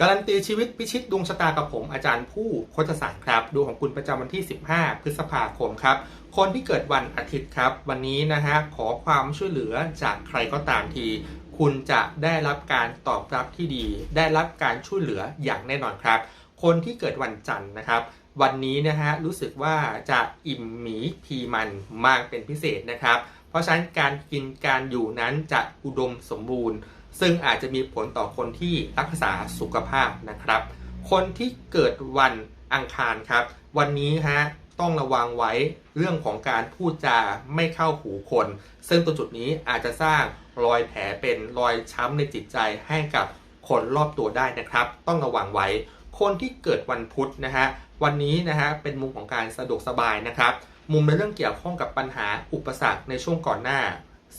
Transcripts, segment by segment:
การันตีชีวิตพิชิตดวงชะตากับผมอาจารย์ผู้โคชศาสตร์ครับดวงของคุณประจำวันที่ 15 พฤษภาคมครับ คนที่เกิดวันอาทิตย์ครับ วันนี้นะฮะขอความช่วยเหลือจากใครก็ตามที คุณจะได้รับการตอบรับที่ดี ได้รับการช่วยเหลืออย่างแน่นอนครับ คนที่เกิดวันจันทร์นะครับวันนี้นะฮะรู้สึกว่าจะอิ่มหมีพีมันมากเป็นพิเศษนะครับ เพราะฉะนั้นการกินการอยู่นั้นจะอุดมสมบูรณ์ ซึ่งอาจจะมีผลต่อคนที่รักษาสุขภาพนะครับ คนที่เกิดวันอังคารครับ วันนี้ฮะต้องระวังไว้เรื่องของการพูดจาไม่เข้าหูคน ซึ่งตัวจุดนี้อาจจะสร้างรอยแผลเป็นรอยช้ำในจิตใจให้กับคนรอบตัวได้นะครับ ต้องระวังไว้ คนที่เกิดวันพุธนะฮะวันนี้นะฮะเป็นมุมของการสะดวกสบายนะครับ มุมในเรื่องเกี่ยวข้องกับปัญหาอุปสรรคในช่วงก่อนหน้า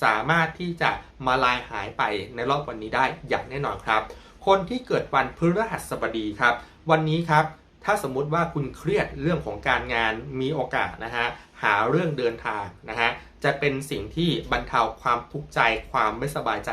สามารถที่จะมาลายหายไปในรอบวันนี้ได้อย่างแน่นอนครับ คนที่เกิดวันพฤหัสบดีครับ วันนี้ครับถ้าสมมุติว่าคุณเครียดเรื่องของการงานมีโอกาสนะฮะหาเรื่องเดินทางนะฮะจะเป็นสิ่งที่บรรเทาความทุกข์ใจ ความไม่สบายใจ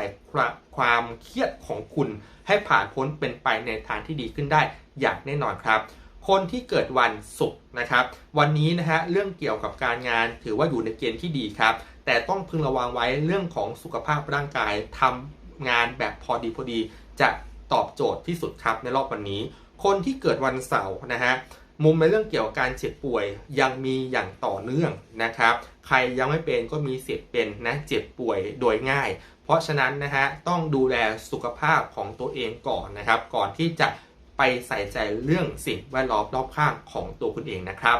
ความเครียดของคุณ ให้ผ่านพ้นเป็นไปในทางที่ดีขึ้นได้อย่างแน่นอนครับ คนที่เกิดวันศุกร์นะครับ วันนี้นะฮะเรื่องเกี่ยวกับการงานถือว่าอยู่ในเกณฑ์ที่ดีครับ แต่ต้องพึงระวังไว้เรื่องของสุขภาพร่างกายทำงานแบบพอดีพอดี จะตอบโจทย์ที่สุดครับในรอบวันนี้ คนที่เกิดวันเสาร์นะฮะมุมในเรื่องเกี่ยวกับการเจ็บป่วยยังมีอย่างต่อเนื่องนะครับ ใครยังไม่เป็นก็มีสิทธิ์เป็นนะเจ็บป่วยโดยง่าย เพราะฉะนั้นนะฮะต้องดูแลสุขภาพของตัวเองก่อนนะครับ ก่อนที่จะไปใส่ใจเรื่องสิ่งแวดล้อมรอบข้างของตัวคุณเองนะครับ